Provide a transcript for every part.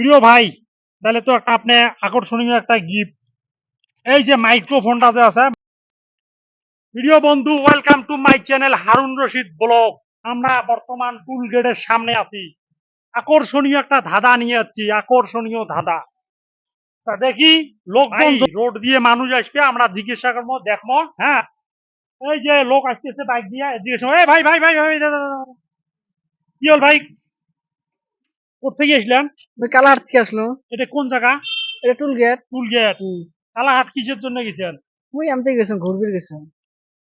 প্রিয় ভাই তাহলে তো একটা আপনি আকর্ষণীয় একটা গিফট এই যে মাইক্রোফোনটা যে আছে প্রিয় বন্ধু welcome to my channel Harun Rashid blog আমরা বর্তমান টুল গেটের সামনে আছি। আকর্ষণীয় একটা ধাঁধা নিয়ে যাচ্ছি আকর্ষণীয় ধাঁধা। তা দেখি লোকজন রোড দিয়ে মানুষ আসবে আমরা জিজ্ঞাসা করব দেখব হ্যাঁ? এই যে লোক আসতেছে বাইক দিয়ে জিজ্ঞেস ভাই ভাই ভাই ভাই দাঁড়া। কি হল ভাই? কোথেকে এসলেন আমি কালাহাট থেকে আসলো। এটা কোন জায়গা? এটা টুল গেট। টুল গেট। কালাহাট কিসের জন্য গেছেন? মুই আমি থেকে গেছিলাম ঘুরবির গেছিলাম।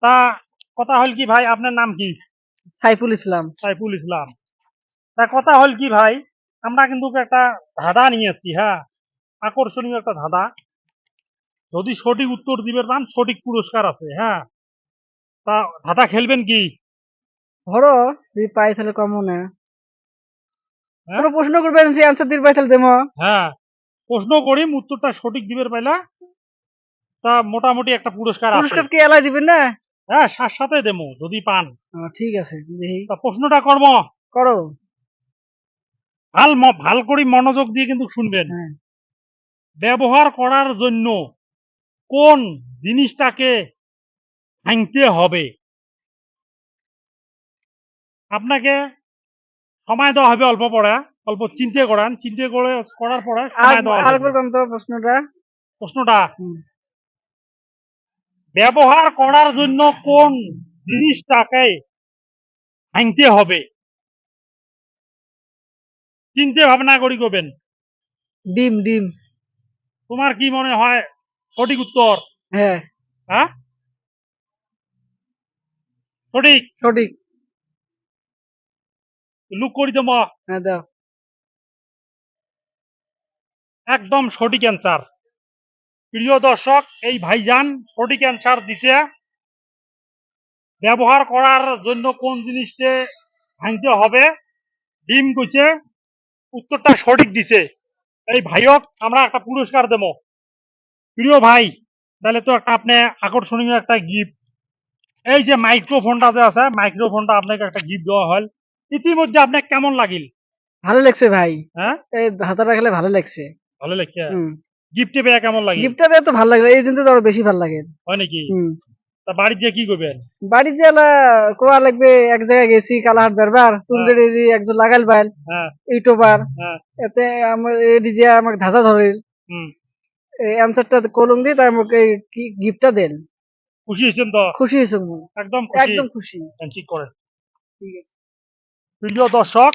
তা কথা হল কি ভাই আপনার নাম কি? সাইফুল ইসলাম। সাইফুল ইসলাম। তা কথা হল কি ভাই আমরা কিন্তু একটা ধাঁধা নিয়ে যাচ্ছি হ্যাঁ? আকর্ষণীয় একটা ধাঁধা। যদি সঠিক উত্তর দিবেন পান সঠিক পুরস্কার আছে হ্যাঁ? তা ধাঁধা খেলবেন কি? ধরো যদি পাই তাহলে কম না? কোনো প্রশ্ন করবেন আনসার দিতে পাই তাহলে দেবো। হ্যাঁ প্রশ্ন করিম উত্তরটা সঠিক দিবের পাইলা তা মোটামুটি একটা পুরস্কার আছে। পুরস্কার কি এলাই দিবেন না? হ্যাঁ সাথে সাথে দেবো যদি পান। ঠিক আছে তা প্রশ্নটা করব। করো। ভালো ভালো করে মনোযোগ দিয়ে কিন্তু শুনবেন। হ্যাঁ। ব্যবহার করার জন্য কোন জিনিসটাকে ভাঙতে হবে? আপনাকে সময় দেওয়া হবে অল্প পড়া অল্প চিন্তা করান চিন্তা করে করার পরে সময় দেওয়া হবে। প্রশ্নটা। প্রশ্নটা ব্যবহার করার জন্য কোন জিনিসটাকে ভাঙতে হবে? চিন্তা ভাবনা করি করবেন। ডিম ডিম। তোমার কি মনে হয় সঠিক উত্তর? হ্যাঁ। হ্যাঁ? সঠিক? সঠিক। লুক করি দেব হ্যাঁ দাও। একদম সঠিক অ্যান্সার প্রিয় দর্শক এই ভাইজান সঠিক অ্যান্সার দিছে। ব্যবহার করার জন্য কোন জিনিসটা ভাঙতে হবে? ডিম কইছে উত্তরটা সঠিক দিছে। এই ভাইয়ক আমরা একটা পুরস্কার দেব। প্রিয় ভাই তাহলে তো একটা আপনি আকর্ষণীয় একটা গিফট এই যে মাইক্রোফোনটা যে আছে মাইক্রোফোনটা আপনাকে একটা গিফট দেওয়া হল। ইতিমধ্যে আপনার কেমন লাগিল? ভালো লাগছে ভাই। হ্যাঁ? এই হাতাটা খেলে ভালো লাগছে। ভালো লাগছে? গিফটে পেয়ে কেমন লাগে গিফটটা পেয়ে তো ভালো লাগল এই জন্য তো আরও বেশি ভালো লাগে। হয় নাকি? তা বাড়ি দিয়ে কি করবেন? বাড়ি জেলা কোয়া লাগবে এক জায়গায় গেছি কালাহাট বেরবার তুলগেড়ে একজন লাগাল বাইল হ্যাঁ। ইউটিউবার হ্যাঁ। এতে আমার এডি যে আমাকে ধাঁধা ধরে হুম। এই অ্যান্সারটা কলম দিয়ে তাই আমাকে কি গিফটটা দেন খুশি হয়েছেন তো? খুশি হয়েছে মু। একদম একদম খুশি। করেন। ঠিক আছে। প্রিয় দর্শক